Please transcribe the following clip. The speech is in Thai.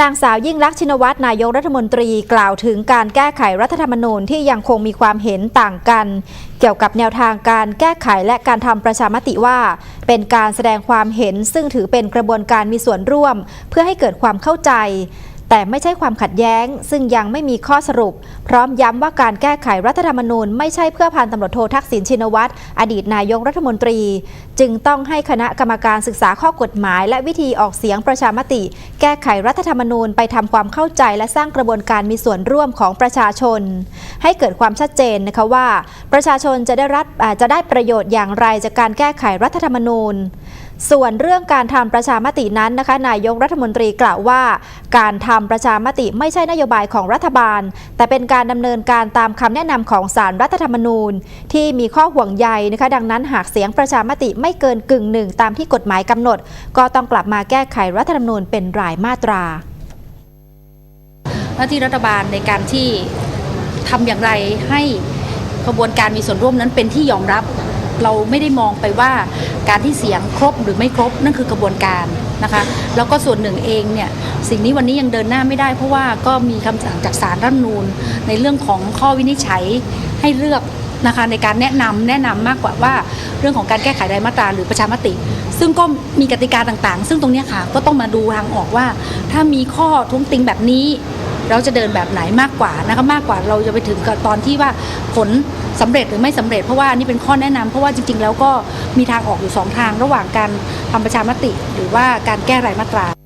นางสาวยิ่งลักษณ์ชินวัตรนายกรัฐมนตรีกล่าวถึงการแก้ไขรัฐธรรมนูญที่ยังคงมีความเห็นต่างกัน เกี่ยวกับแนวทางการแก้ไขและการทำประชามติว่า เป็นการแสดงความเห็นซึ่งถือเป็นกระบวนการมีส่วนร่วม เพื่อให้เกิดความเข้าใจ แต่ไม่ใช่ความขัดแย้ง ซึ่งยังไม่มีข้อสรุป พร้อมย้ำว่าการแก้ไขรัฐธรรมนูญไม่ใช่เพื่อพันตำรวจโททักษิณชินวัตรอดีตนายกรัฐมนตรี จึงต้องให้คณะกรรมการศึกษาข้อกฎหมาย และวิธีออกเสียงประชามติ แก้ไขรัฐธรรมนูญไปทำความเข้าใจและสร้างกระบวนการมีส่วนร่วมของประชาชน ให้เกิดความชัดเจนนะคะว่า ประชาชนจะได้รับจะได้ประโยชน์อย่างไรจากการแก้ไขรัฐธรรมนูญ ส่วนเรื่องการทำประชามตินั้นนะคะ นายกรัฐมนตรีกล่าวว่า การทำประชามติไม่ใช่นโยบายของรัฐบาล แต่เป็นการดำเนินการตามคำแนะนำของสารรัฐธรรมนูญ ที่มีข้อห่วงใยนะคะ ดังนั้นหากเสียงประชามติไม่เกินกึ่งหนึ่งตามที่กฎหมายกำหนด ก็ต้องกลับมาแก้ไขรัฐธรรมนูญเป็นรายมาตรา หน้าที่รัฐบาลในการที่ทำอย่างไรให้กระบวนการมีส่วนร่วมนั้นเป็นที่ยอมรับ เราไม่ได้มองไปว่าการที่เสียงครบหรือไม่ครบนั่นคือกระบวนการนะคะแล้วก็ส่วนหนึ่งเองเนี่ยสิ่งนี้วันนี้ยังเดินหน้าไม่ได้ เพราะว่าก็มีคำสั่งจากศาลรัฐมนูญในเรื่องของข้อวินิจฉัยให้เลือกนะคะในการแนะนำแนะนำมากกว่าว่าเรื่องของการแก้ไขรายมาตราหรือประชามติ ซึ่งก็มีกติกาต่างๆ ซึ่งตรงนี้ค่ะก็ต้องมาดูทางออกว่า ถ้ามีข้อท้วงติงแบบนี้ เราจะเดินแบบไหนมากกว่านะคะมากกว่าเราจะไปถึงตอนที่ว่าผล สำเร็จหรือไม่สำเร็จเพราะว่าอันนี้เป็นข้อแนะนำเพราะว่าจริงๆ แล้วก็มีทางออกอยู่สองทาง ระหว่างการทำประชามติ หรือว่าการแก้รายมาตรา